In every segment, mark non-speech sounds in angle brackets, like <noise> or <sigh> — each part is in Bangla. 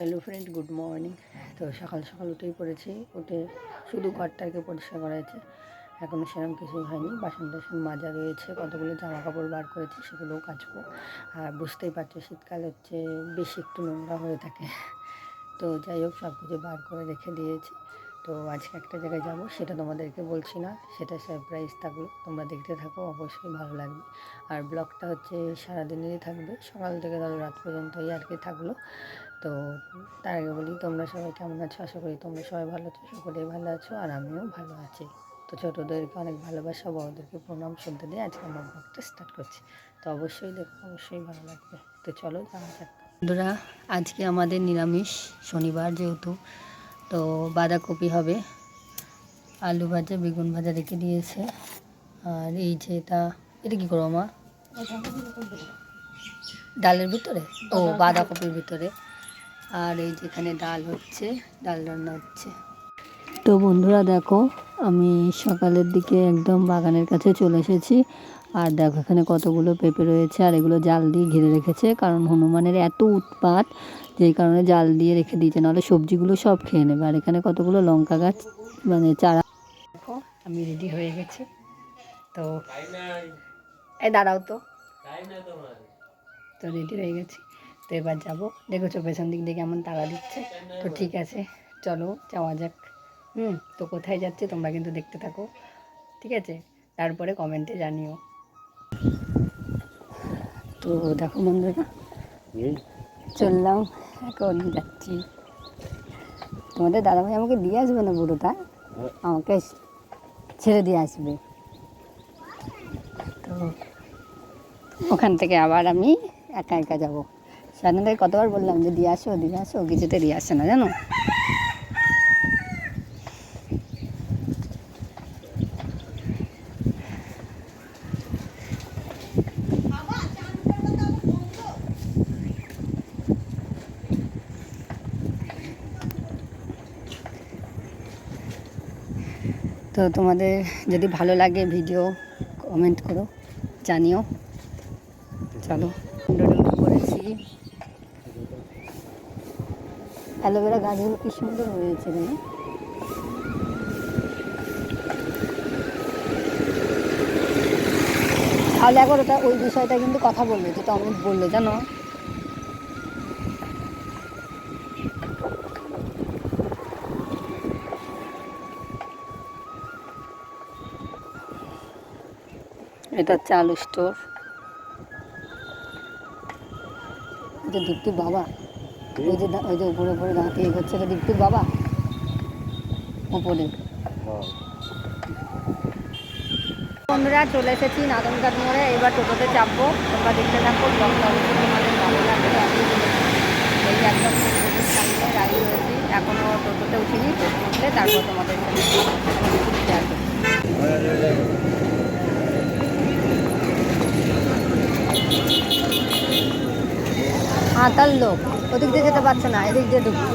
হ্যালো ফ্রেন্ড গুড মর্নিং তো সকাল সকাল উঠেই পড়েছি। উঠে শুধু ঘরটাকে পরিষ্কার করা হয়েছে। এখনও সেরকম কিছুই হয়নি। বাসন টাসন মাজা রয়েছে, কতগুলো জামা কাপড় বার করেছি, সেগুলোও কাচবো। আর বুঝতেই পারছ, শীতকাল হচ্ছে বেশি একটু নোংরা হয়ে থাকে। তো যাই হোক, সব কিছু বার করে রেখে দিয়েছি। তো আজকে একটা জায়গায় যাব, সেটা তোমাদেরকে বলছি না। সেটা সারপ্রাইজ থাকল। তোমরা দেখতে থাকো, অবশ্যই ভালো লাগবে। আর ব্লগটা হচ্ছে সারাদিনেরই থাকবে। সকাল থেকে ধরো রাত পর্যন্তই আর কি থাকল। তো তার আগে বলি তোমরা সবাই কেমন আছো? আশা করি তোমরা সবাই ভালো আছো সকলেই ভালো আছো আর আমিও ভালো আছি। তো ছোটোদেরকে অনেক ভালোবাসা বড়োদেরকে প্রণাম শুনতে দিয়ে আজকে আমার ব্লগটা স্টার্ট করছি। তো অবশ্যই দেখো অবশ্যই ভালো লাগবে। তো চলো যাওয়া যাক। বন্ধুরা আজকে আমাদের নিরামিষ শনিবার যেহেতু তো বাঁধাকপি হবে আলু ভাজা বেগুন ভাজা রেখে দিয়েছে। আর এই যে এটা এটা কী করব মা? ডালের ভিতরে? ও বাঁধাকপির ভিতরে। আর এই যেখানে ডাল হচ্ছে, ডাল রান্না হচ্ছে। তো বন্ধুরা দেখো, আমি সকালের দিকে একদম বাগানের কাছে চলে এসেছি। আর দেখো, এখানে কতগুলো পেঁপে রয়েছে আর এগুলো জাল দিয়ে ঘিরে রেখেছে। কারণ হনুমানের এত উৎপাত যেই কারণে জাল দিয়ে রেখে দিয়েছে, নাহলে সবজিগুলো সব খেয়ে নেবে। আর এখানে কতগুলো লঙ্কা গাছ মানে চারা। দেখো, আমি রেডি হয়ে গেছি। তো, এই দাঁড়াও তো। তো রেডি হয়ে গেছি। তো এবার যাব। দেখেছ পেছন দিক দিয়ে কেমন তাড়া দিচ্ছে? তো ঠিক আছে চলো যাওয়া যাক। হুম তো কোথায় যাচ্ছে তোমরা কিন্তু দেখতে থাকো। ঠিক আছে তারপরে কমেন্টে জানিও। তো দেখো বন্ধুরা চললাম এখন যাচ্ছি। তোমাদের দাদাভাই আমাকে দিয়ে আসবে না বুড়োটা আমাকে ছেড়ে দিয়ে আসবে। তো ওখান থেকে আবার আমি একা একা যাব। সাধনাকে কতবার বললাম যে দিয়ে আসো দিয়ে আসো, কিছুতে দিয়ে আসে না, জানো? তো তোমাদের যদি ভালো লাগে ভিডিও কমেন্ট করো, জানিও। চলো ডুডুডু করেছি অ্যালোভেরা গাছগুলো কি সুন্দর হয়েছে না তাহলে একবার ওটা ওই বিষয়টা কিন্তু কথা বলবে, যেটা অমিত বলল, জানো? এটা হচ্ছে আলু স্টোর। এটা দীপ্তির বাবা। ওই যে ওই যে উপরে উপরে দাঁড়িয়ে এগোচ্ছে এটা দীপ্তির বাবা? উপরে। বন্ধুরা, চলে এসেছি নাদনঘাট মোড়ে, এবার টোটোতে চাপবো। তোমরা দেখতে থাকো ব্লগটা তোমাদের ভালো লাগবে। এই একদম সামনে এখনও টোটোতে উঠিনি, টোটো উঠলে তারপর তোমাদের শেয়ার করছি হাতার লোক। ওদিক দিয়ে যেতে পারছে না এদিক দিয়ে ঢুকছে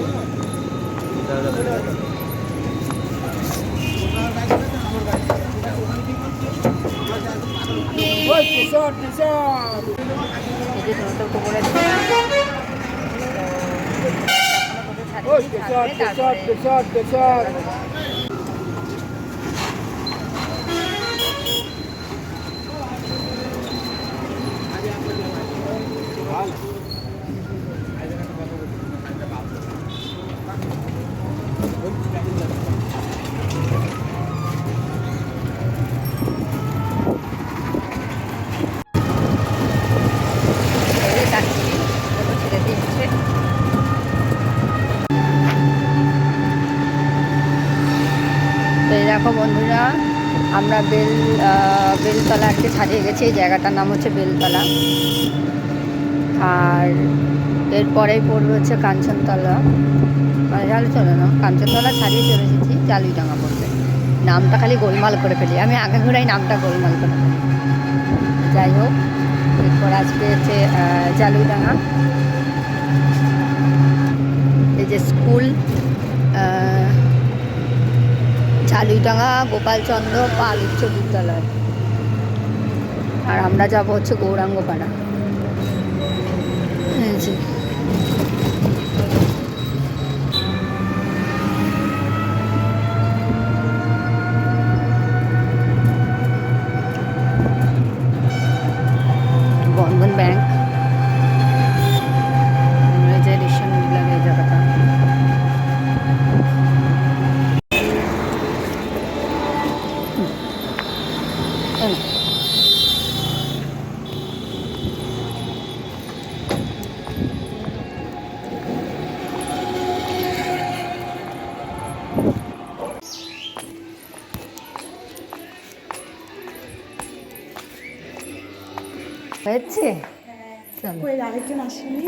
এই যে টোটো আমরা বেল বেলতলা আর কি ছাড়িয়ে গেছি। এই জায়গাটার নাম হচ্ছে বেলতলা। আর এরপরেই পড়বে হচ্ছে কাঞ্চনতলা। মানে জাল চলে না, কাঞ্চনতলা ছাড়িয়ে চলে এসেছি জালুইডাঙ্গা পড়বে। নামটা খালি গোলমাল করে ফেলি। আমি আগে ঘুরাই নামটা গোলমাল করে ফেলি। যাই হোক, এরপর আসবে হচ্ছে জালুইডাঙ্গা এই যে স্কুল ঝালুইডাঙ্গা গোপালচন্দ্র পাল উচ্চ বিদ্যালয়। আর আমরা যাব হচ্ছে গৌরাঙ্গপাড়া। এই যে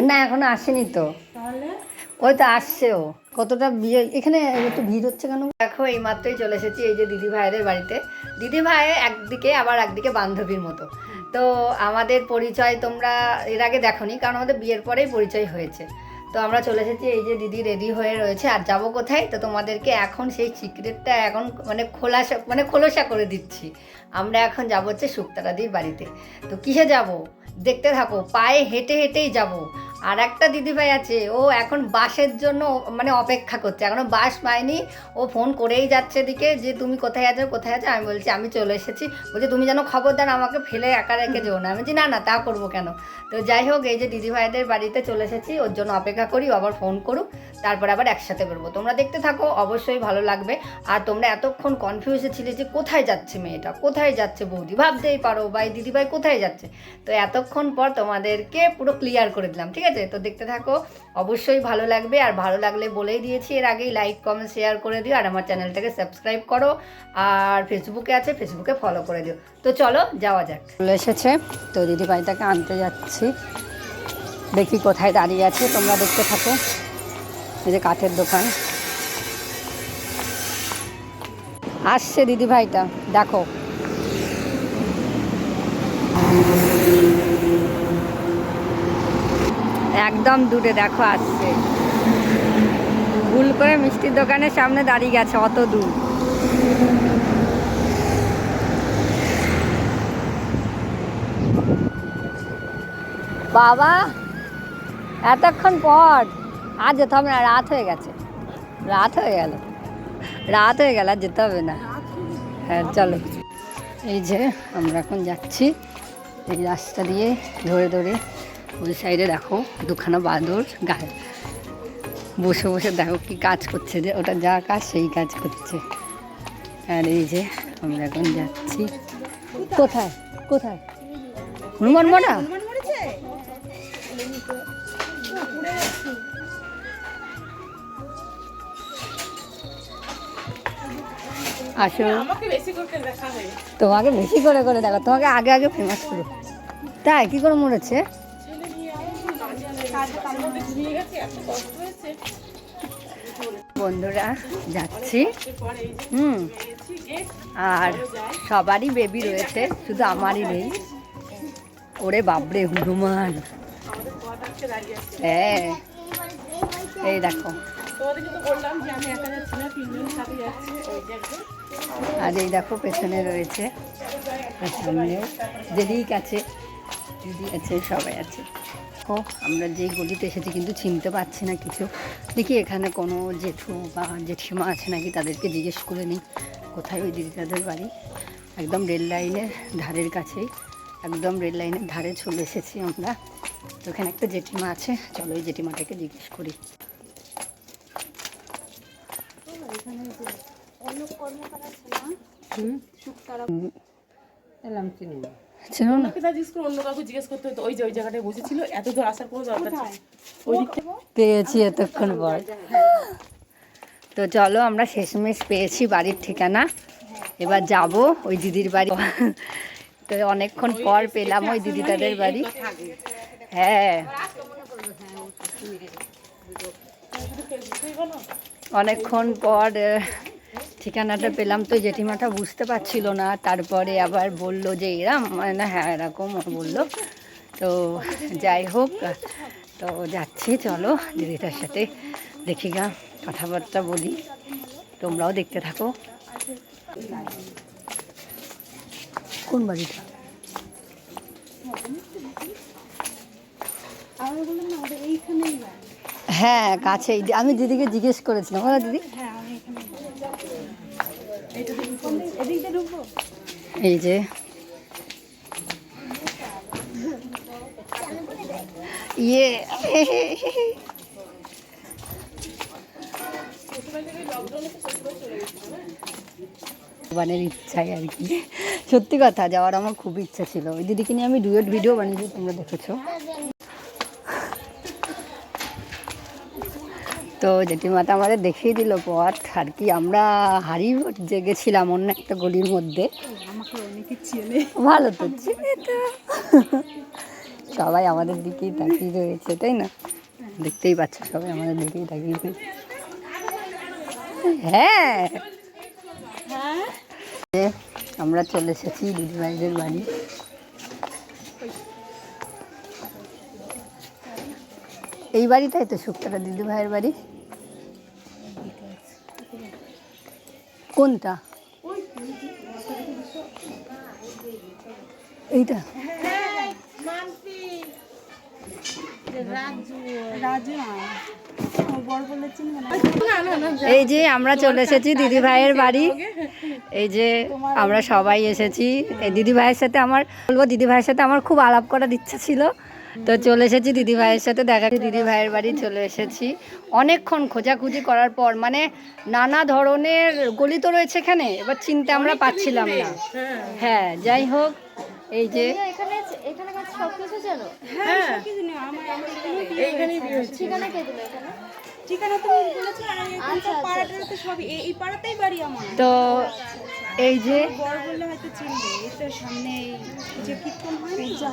না এখনও আসেনি তো। ওই তো আসছে ও কতটা বিয়ে এখানে একটু ভিড় হচ্ছে কেন? দেখো এই মাত্রই চলে এসেছি এই যে দিদি ভাইদের বাড়িতে। দিদি ভাই একদিকে আবার একদিকে বান্ধবীর মতো। তো আমাদের পরিচয় তোমরা এর আগে দেখো কারণ আমাদের বিয়ের পরেই পরিচয় হয়েছে। তো আমরা চলে এসেছি, এই যে দিদি রেডি হয়ে রয়েছে। আর যাব কোথায়? তো তোমাদেরকে এখন সেই সিক্রেটটা এখন মানে খোলাসা মানে খোলসা করে দিচ্ছি। আমরা এখন যাব হচ্ছে শুক্তারাদির বাড়িতে। তো কিসে যাব? দেখতে থাকো, পায়ে হেঁটে হেঁটেই যাব। আর একটা দিদিভাই আছে, ও এখন বাসের জন্য মানে অপেক্ষা করছে। এখনও বাস পায়নি, ও ফোন করেই যাচ্ছে দিকে যে তুমি কোথায় আছো কোথায় আছো? আমি বলছি, আমি চলে এসেছি। বলছে, তুমি যেন খবরদার আমাকে ফেলে একা রেখে যেও না। আমি বলছি, না না, তা করব কেন? তো যাই হোক, এই যে দিদিভাইদের বাড়িতে চলে এসেছি, ওর জন্য অপেক্ষা করি আবার ফোন করুক, তারপর আবার একসাথে বেরোবো। তোমরা দেখতে থাকো, অবশ্যই ভালো লাগবে। আর তোমরা এতক্ষণ কনফিউজে ছিলে যে কোথায় যাচ্ছে মেয়েটা, কোথায় যাচ্ছে বৌদি? ভাবতেই পারো, ভাই, দিদিভাই কোথায় যাচ্ছে? তো এতক্ষণ পর তোমাদেরকে পুরো ক্লিয়ার করে দিলাম, ঠিক আছে? তো দেখতে থাকো। অবশ্যই ভালো লাগবে। আর ভালো লাগলে বলেই দিয়েছি এর আগেই লাইক কমেন্ট শেয়ার করে দিও। আর আমার চ্যানেলটাকে সাবস্ক্রাইব করো। আর ফেসবুকে আছে ফেসবুকে ফলো করে দিও। তো চলো, যাওয়া যাক। চলে এসেছে। তো দিদিভাইটাকে আনতে যাচ্ছি। দেখি কোথায় দাঁড়িয়ে আছে। তোমরা দেখতে থাকো। এই যে কাঠের দোকান। আসছে দিদিভাইটা। দেখো। একদম দূরে, দেখো আসছে। ভুল করে মিষ্টির দোকানের সামনে দাঁড়িয়ে গেছে, অত দূর। বাবা, এতক্ষণ পর, আর যেতে হবে না, রাত হয়ে গেছে। রাত হয়ে গেল। রাত হয়ে গেল, আর যেতে হবে না। হ্যাঁ চলো। এই যে, আমরা এখন যাচ্ছি। এই রাস্তা দিয়ে ধরে ধরে ওই সাইডে দেখো, দুখানা বাঁদর গায়ে। বসে বসে দেখো কি কাজ করছে যে, ওটা যা কাজ সেই কাজ করছে। আর এই যে আমরা এখন যাচ্ছি। কোথায়? কোথায়? হনুমান হনুমান আসো। তোমাকে বেশি করে করে দেখো তোমাকে আগে আগে ফেমাস করো। তাই কি করে মরেছে? বন্ধুরা, যাচ্ছি। হুম। আর সবারই বেবি রয়েছে, শুধু আমারই নেই। ওরে বাবরে হনুমান। হ্যাঁ। এই দেখো। আর এই দেখো, পেছনে রয়েছে। আর সামনেও দিদিক আছে দিদি আছে, সবাই আছে। ও আমরা যে গলিতে এসেছি কিন্তু চিনতে পারছি না কিছু। দেখি এখানে কোনো জেঠু বা জেঠিমা আছে নাকি তাদেরকে জিজ্ঞেস করে নিই কোথায় ওই দিদিটাদের বাড়ি? একদম রেল লাইনের ধারের কাছেই একদম রেল লাইনের ধারে চলে এসেছি আমরা। তো এখানে একটা জেঠিমা আছে চলো ওই জেঠিমাটাকে জিজ্ঞেস করি। ছিল না? তা জিজ্ঞেস করে অন্য কাউকে জিজ্ঞেস করতে হতো ওই যে ওই জায়গাটায় বসেছিল এত দূর আসার কোনো দরকার ছিল পেয়েছি এতক্ষণ পর তো চলো আমরা শেষমেশ পেয়েছি বাড়ির ঠিকানা। এবার যাব ওই দিদির বাড়ি। তো অনেকক্ষণ পর পেলাম ওই দিদিটাদের বাড়ি। হ্যাঁ। অনেকক্ষণ পর ঠিকানাটা পেলাম তো জেঠিমাটা বুঝতে পারছিল না। তারপরে আবার বলল যে এরম মানে না হ্যাঁ এরকম বলল। তো যাই হোক তো যাচ্ছি চলো দিদিটার সাথে দেখি গা কথাবার্তা বলি। তোমরাও দেখতে থাকো। কোন বাড়িটা? হ্যাঁ কাছেই। আমি দিদিকে জিজ্ঞেস করেছিলাম। ওরা দিদি। হ্যাঁ আমি এখানে এইটা ঢুকবো এদিকটা ঢুকবো এই যে। ইয়ে। ভগবানের ইচ্ছাই আর কি। সত্যি কথা, যাওয়ার আমার খুব ইচ্ছা ছিল। ওই দিদিকে নিয়ে আমি ডুয়েট ভিডিও বানিয়েছি, তোমরা দেখেছ। তো জেঠিমাটা আমাদের দেখিয়ে দিল পথ আর কি আমরা হারিয়ে জেগেছিলাম অন্য একটা গলির মধ্যে। ভালো তো চিনি তো। সবাই আমাদের দিকেই তাকিয়ে রয়েছে তাই না? দেখতেই পাচ্ছ সবাই আমাদের দিকেই তাকিয়ে রয়েছে। হ্যাঁ। এ, আমরা চলে এসেছি দিদিভাইদের বাড়ি। এই বাড়িটাই তো শুক্তারা দিদিভাইয়ের বাড়ি। কোনটা? এইটা? এই যে আমরা চলে এসেছি দিদি ভাইয়ের বাড়ি। এই যে আমরা সবাই এসেছি। দিদি ভাইয়ের সাথে আমার, বলব দিদি ভাইয়ের সাথে আমার খুব আলাপ করার ইচ্ছা ছিল। তো চলে এসেছি দিদি ভাইয়ের সাথে দেখা দিদি ভাইয়ের বাড়ি চলে এসেছি। অনেকক্ষণ খোঁজাখুঁজি করার পর মানে নানা ধরনের গলি তো রয়েছে এখানে এবার চিনতে আমরা পাচ্ছিলাম না। হ্যাঁ যাই হোক এই যে এখানে এখানে কাছে সব কিছু জানো এইখানেই বিয়ে হচ্ছে ঠিকানা কে দিল এখানে? ঠিকানা তুমি বলেছ আর এই পাড়াটার তো এই এই পাড়াতেই বাড়ি আমার। তো এই যে বড় বললে হয়তো চিনবে সামনে এই যে কীর্তন হয় না?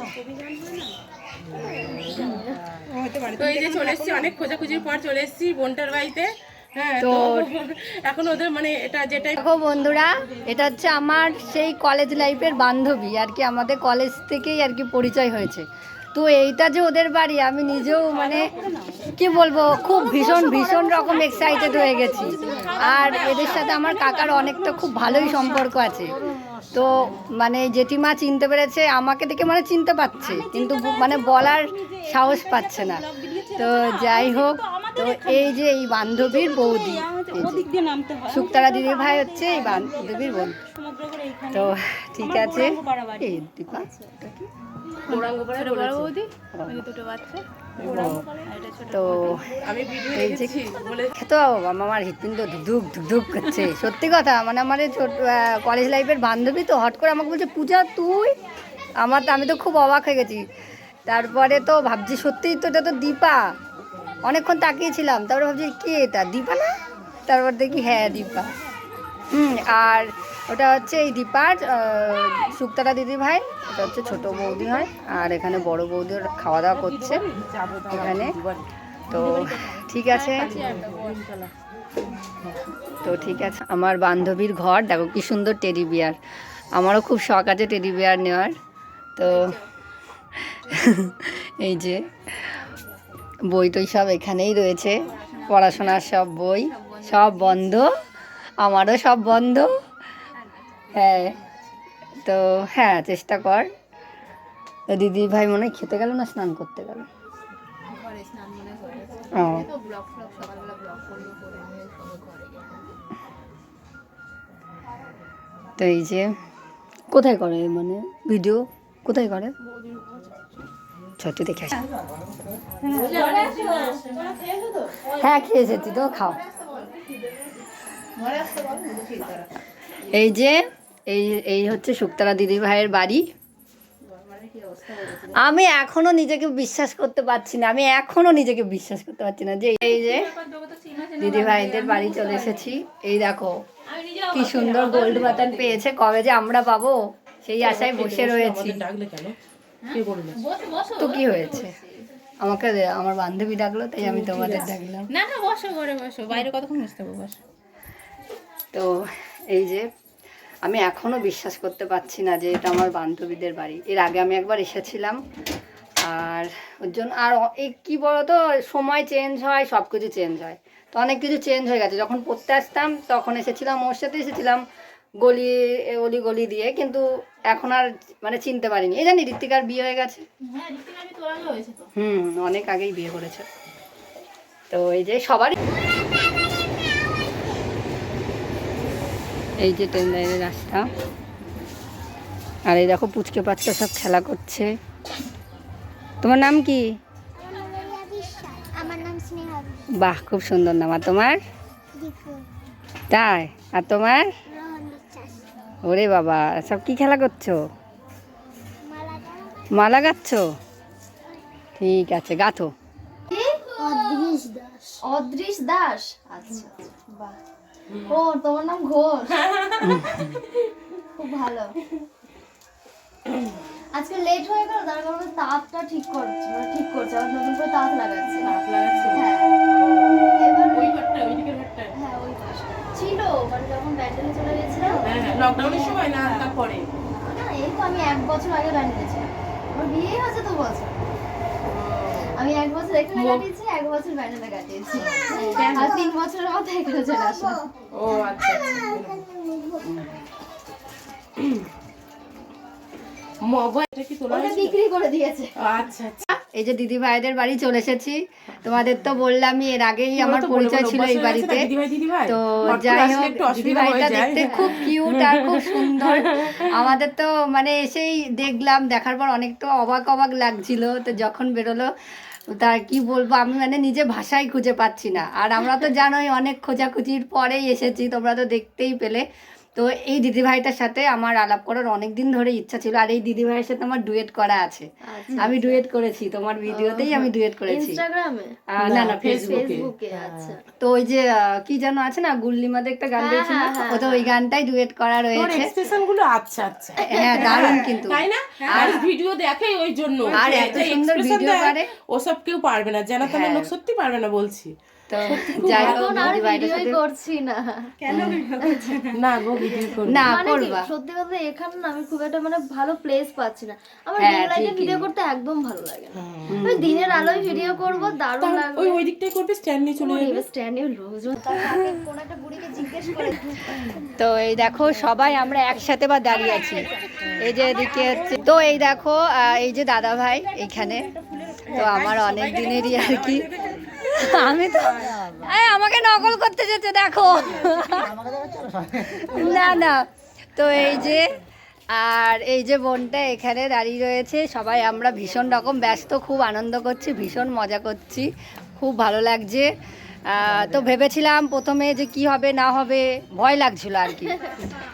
হয় তো এই যে চলে এসেছি অনেক খোঁজাখুঁজির পর চলে এসেছি বোনটার বাড়িতে। হ্যাঁ তো এখন ওদের মানে এটা দেখো বন্ধুরা এটা হচ্ছে আমার সেই কলেজ লাইফের বান্ধবী আর কি আমাদের কলেজ থেকেই আর কি পরিচয় হয়েছে। তো এইটা যে ওদের বাড়ি, আমি নিজেও মানে কি বলব, খুব ভীষণ ভীষণ রকম এক্সাইটেড হয়ে গেছি। আর এদের সাথে আমার কাকার অনেকটা খুব ভালোই সম্পর্ক আছে। তো মানে জেঠিমা চিনতে পেরেছে, আমাকে দেখে মানে চিনতে পারছে, কিন্তু মানে বলার সাহস পাচ্ছে না। তো যাই হোক, তো এই যে এই বান্ধবীর বৌদি শুক্তারা দিদি ভাই হচ্ছে এই বান্ধবীর এইখানে তো ঠিক আছে, এই দীপা তো আমি ভিডিও এই যে দেখেছি বলে তো আমার হৃৎপিণ্ড ধুকধুক ধুকধুক করছে। সত্যি কথা মানে আমার এই ছোট কলেজ লাইফের বান্ধবী তো হট করে আমাকে বলছে পূজা তুই? আমার তো আমি তো খুব অবাক হয়ে গেছি। তারপরে তো ভাবছি সত্যিই তো এটা তো দীপা। অনেকক্ষণ তাকিয়েছিলাম তারপরে ভাবছি কে এটা? দীপা না? তারপর দেখি হ্যাঁ দীপা। আর ওটা হচ্ছে এই দীপার শুক্তারা দিদি ভাই, ওটা হচ্ছে ছোট বৌদি হয়, আর এখানে বড় বৌদি খাওয়া দাওয়া করছে এখানে। তো ঠিক আছে। তো ঠিক আছে, আমার বান্ধবীর ঘর, দেখো কি সুন্দর টেডি বিয়ার আমারও খুব শখ আছে টেডি বিয়ার নেওয়ার। তো <laughs> এই যে বই টই সব এখানেই রয়েছে, পড়াশোনার সব বই, সব বন্ধ। আমারও সব বন্ধ। হ্যাঁ তো হ্যাঁ চেষ্টা কর। তো দিদি ভাই মনে হয় খেতে গেল না স্নান করতে গেল? ও। তো এই যে কোথায় করে মানে ভিডিও? কোথায় করে? ছোট দেখে হ্যাঁ খেয়ে এসেছি তো খাও। এই যে এই এই হচ্ছে শুক্তারা দিদি ভাইয়ের বাড়ি। আমি এখনও নিজেকে বিশ্বাস করতে পারছি না আমি এখনও নিজেকে বিশ্বাস করতে পারছি না যে এই যে দিদি ভাইদের বাড়ি চলে এসেছি। এই দেখো কি সুন্দর গোল্ড বাটন পেয়েছে কবে যে আমরা পাবো সেই আশায় বসে রয়েছি। ডাকলে কেন? কে বলল তো কি হয়েছে? আমাকে আমার বান্ধবী ডাকলো তাই আমি তোমাদের ডাকলাম। না না বসো ঘরে বসো। বাইরে কতক্ষণ বসতে হবে? বসো। তো এই যে আমি এখনও বিশ্বাস করতে পারছি না যে এটা আমার বান্ধবীদের বাড়ি। এর আগে আমি একবার এসেছিলাম আর ওর জন্য আর এই কী বলতো সময় চেঞ্জ হয় সব কিছু চেঞ্জ হয়। তো অনেক কিছু চেঞ্জ হয়ে গেছে। যখন পড়তে আসতাম তখন এসেছিলাম ওর সাথে এসেছিলাম গলি অলি গলি দিয়ে। কিন্তু এখন আর মানে চিনতে পারিনি। এই জানি ঋত্বিকার বিয়ে হয়ে গেছে? হ্যাঁ হুম অনেক আগেই বিয়ে করেছে। তো এই যে সবারই এই যে ট্রেন লাইনের রাস্তা। আর এই দেখো পুচকে পাচকে সব খেলা করছে। তোমার নাম কি? আমার নাম স্নেহা বাহ খুব সুন্দর নাম। আর তোমার? তাই? আর তোমার? ওরে বাবা সব কি খেলা করছ? মালা গাচ্ছ? ঠিক আছে গাথো। অদৃশ দাস। অদৃশ দাস? আচ্ছা। বাহ। ও তোমার নাম ঘোষ খুব ভালো। আজকে লেট হয়ে গেল তার কারণে তাঁতটা ঠিক করছে মানে ঠিক করছে আবার নতুন করে তাঁত লাগাচ্ছে। তাপ লাগাচ্ছে। হ্যাঁ। এবার ওই ঘরটা ওই দিকের ঘরটা হ্যাঁ ওই। ছিল মানে যখন ব্যান্ডেলে চলে গেছিলাম হ্যাঁ হ্যাঁ লকডাউনের সময় না তারপরে? না এই তো আমি এক বছর আগে ব্যান্ডেলে ছিলাম। আমার বিয়ে হয়েছে দু বছর। আমি এক বছর এখানে কাটিয়েছি এক বছর ব্যান্ডেলে কাটিয়েছি। আর তিন বছরের মধ্যে এখানে চলে আসলাম। ও আচ্ছা আচ্ছা মোবাইল এটা কি তোলা ওটা হয়েছিল? বিক্রি করে দিয়েছে। আচ্ছা আচ্ছা। এই যে দিদি ভাইদের বাড়ি চলে এসেছি। তোমাদের তো বললামই এর আগেই আমার পরিচয় ছিল এই বাড়িতে। তো যাই হোক দিদি ভাইটা দেখতে খুব কিউট আর খুব সুন্দর। আমাদের তো মানে এসেই দেখলাম দেখার পর অনেক তো অবাক অবাক লাগছিল। তো যখন বেরোলো তার কি বলব, আমি মানে নিজে ভাষাই খুঁজে পাচ্ছি না। আর আমরা তো জানোই, অনেক খোঁজাখুঁজির পরেই এসেছি, তোমরা তো দেখতেই পেলে। তো এই দিদিভাইটার সাথে আমার আলাপ করার অনেক দিন ধরে ইচ্ছা ছিল আর এই দিদিভাইয়ের সাথে আমার ডুয়েট করা আছে। আমি ডুয়েট করেছি তোমার ভিডিওতেই আমি ডুয়েট করেছি। ইনস্টাগ্রামে? না না ফেসবুকে ফেসবুকে আচ্ছা। তো ওই যে কি যেন আছে না গুল্লিমাদের একটা গান রয়েছে না? ও তো ওই গানটাই ডুয়েট করা রয়েছে। এক্সপ্রেশনগুলো আচ্ছা আচ্ছা। হ্যাঁ দারুণ কিন্তু। তাই না? আর ভিডিও দেখে ওই জন্য। আর এত সুন্দর ভিডিও করে। ওসব কেউ পারবে না। জানা তো হ্যাঁ। লোক সত্যি পারবে না বলছি। তো যাই হোক এখন আর দিদি ভাইটার ভিডিওই সাথে করছি না। কেন না? না গো ভিডিও করবে। না মানে করবা। সত্যি কথা এখানে না আমি খুব একটা মানে ভালো প্লেস পাচ্ছি না। আমার হ্যাঁ। ভিডিও করতে একদম ভালো লাগে না। ওই দিনের আলোয় ভিডিও করব দারুণ লাগবে। ওই ওই দিকটাই করবে স্ট্যান্ড নিয়ে চলে যাবে। স্ট্যান্ডে লোকজন কোন একটা বুড়িকে জিজ্ঞেস করে। তো এই দেখো সবাই আমরা একসাথে বা দাঁড়িয়ে আছি। এই যে এদিকে হচ্ছে তো এই দেখো আহ, এই যে দাদা ভাই এইখানে তো আমার অনেক দিনেরই আর কি আমি তো আমাকে নকল করতে যেতে দেখো। না না। তো এই যে, আর এই যে বোনটা এখানে দাঁড়িয়ে রয়েছে। সবাই, আমরা ভীষণ রকম ব্যস্ত, খুব আনন্দ করছি, ভীষণ মজা করছি। খুব ভালো লাগছে। তো ভেবেছিলাম প্রথমে যে কি হবে, না হবে, ভয় লাগছিল আর কি।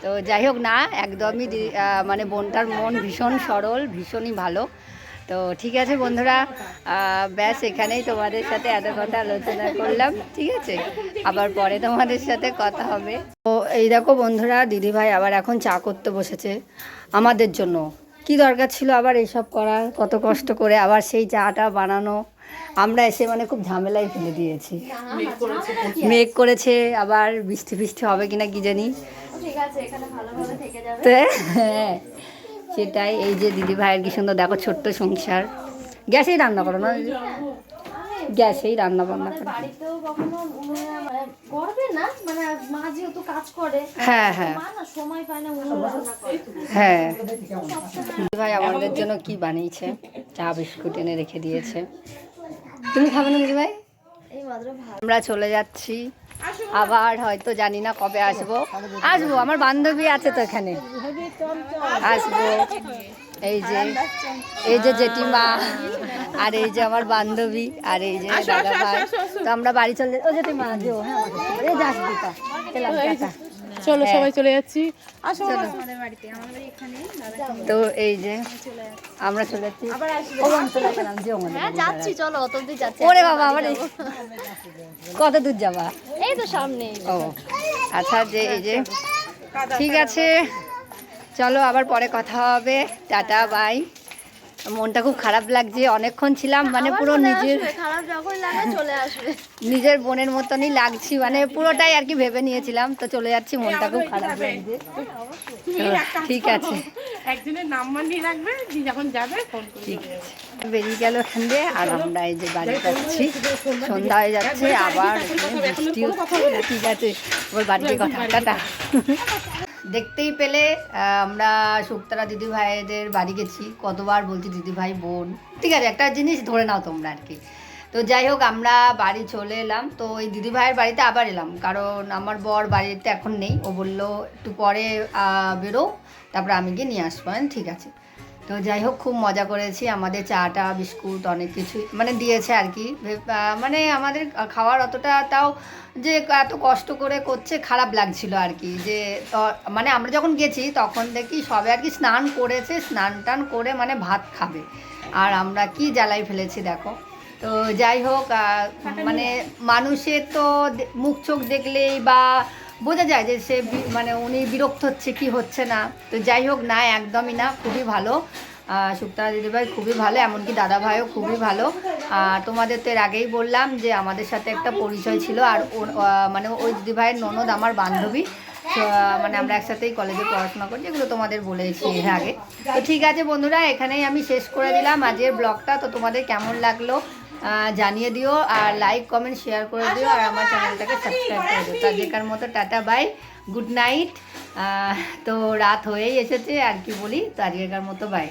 তো যাই হোক না, একদমই মানে বোনটার মন ভীষণ সরল, ভীষণই ভালো। তো ঠিক আছে বন্ধুরা ব্যাস এখানেই তোমাদের সাথে এত কথা আলোচনা করলাম ঠিক আছে? আবার পরে তোমাদের সাথে কথা হবে। তো এই দেখো বন্ধুরা দিদিভাই আবার এখন চা করতে বসেছে আমাদের জন্য। কি দরকার ছিল আবার এইসব করার? কত কষ্ট করে আবার সেই চাটা বানানো। আমরা এসে মানে খুব ঝামেলায় ফেলে দিয়েছি। মেঘ করেছে আবার বৃষ্টি ফিষ্টি হবে কিনা কি জানি। ঠিক আছে এখানে ভালোভাবে থেকে যাবে। তো হ্যাঁ। সেটাই এই যে দিদি ভাইয়ের কি সুন্দর দেখো ছোট্ট সংসার। গ্যাসেই রান্না করো না গ্যাসেই রান্না বান্না করো। মানে মানে হ্যাঁ হ্যাঁ। হ্যাঁ। দিদি ভাই আমাদের জন্য কি বানিয়েছে? চা বিস্কুট এনে রেখে দিয়েছে। তুমি খাবে না দিদি ভাই? এই মাত্র ভাত। আমরা চলে যাচ্ছি। আবার হয়তো জানি না কবে আসব। আসব আমার বান্ধবী আছে তো এখানে। আসব। এই যে এই যে জেঠিমা আর এই যে আমার বান্ধবী আর এই যে দাদা ভাই তো আমরা বাড়ি চলে ও জেঠিমা যে হ্যাঁ এই যাস দিতা। চলো সবাই চলে যাচ্ছি। তো এই যে আমরা চলে যাচ্ছি। হ্যাঁ যাচ্ছি চলো অত অব্দি যাচ্ছি। ওরে বাবা আবার কত দূর যাবা? এই তো সামনে। ও আচ্ছা যে এই যে ঠিক আছে। চলো আবার পরে কথা হবে। টাটা বাই। মনটা খুব খারাপ লাগছে অনেকক্ষণ ছিলাম মানে পুরো নিজের খারাপ যখন লাগে চলে আসবে। নিজের বোনের মতনই লাগছি মানে পুরোটাই আর কি ভেবে নিয়েছিলাম তো চলে যাচ্ছি মনটা খুব খারাপ লাগছে। ঠিক আছে। একজনের নাম্বার নিয়ে রাখবে যখন যাবে ফোন ঠিক আছে। বেরিয়ে গেল এখান দিয়ে আর আমরা এই যে বাড়ি যাচ্ছি। সন্ধ্যা হয়ে যাচ্ছে আবার ঠিক আছে বাড়িতে কথা টাটা। দেখতেই পেলে আমরা শুক্তারা দিদিভাইদের বাড়ি গেছি, কতবার বলছি দিদিভাই বোন। ঠিক আছে, একটা জিনিস ধরে নাও তোমরা আর কি। তো যাই হোক, আমরা বাড়ি চলে এলাম। তো ওই দিদিভাইয়ের বাড়িতে আবার এলাম, কারণ আমার বর বাড়িতে এখন নেই। ও বলল, একটু পরে বেরো, তারপরে আমি গিয়ে নিয়ে আসব। ঠিক আছে। তো যাই হোক খুব মজা করেছি। আমাদের চাটা বিস্কুট অনেক কিছুই মানে দিয়েছে আর কি। মানে আমাদের খাওয়ার অতটা তাও যে এত কষ্ট করে করছে খারাপ লাগছিল আর কি। যে ত- মানে আমরা যখন গেছি তখন দেখি সবে আর কি স্নান করেছে স্নান টান করে মানে ভাত খাবে। আর আমরা কি জ্বালাই ফেলেছি দেখো। তো যাই হোক মানে মানুষের তো মুখ চোখ দেখলেই বা বোঝা যায় যে সে মানে উনি বিরক্ত হচ্ছে কি হচ্ছে না। তো যাই হোক, না, একদমই না, খুবই ভালো। শুক্তারা দিদিভাই খুবই ভালো, এমনকি দাদা ভাইও খুবই ভালো। আর তোমাদের তো এর আগেই বললাম যে আমাদের সাথে একটা পরিচয় ছিল আর মানে ওই দিদিভাইয়ের ননদ আমার বান্ধবী। মানে আমরা একসাথেই কলেজে পড়াশোনা করছি এগুলো তোমাদের বলেছি এর আগে। তো ঠিক আছে বন্ধুরা, এখানেই আমি শেষ করে দিলাম। আজকের ব্লগটা তো তোমাদের কেমন লাগল? জানিয়ে দিও আর লাইক কমেন্ট শেয়ার করে দিও আর আমার চ্যানেলটাকে সাবস্ক্রাইব করে দিও। তা যেকার মতো টাটা বাই গুড নাইট তো রাত হয়েই এসেছে, আর কি বলি? তো আজকের মতো বাই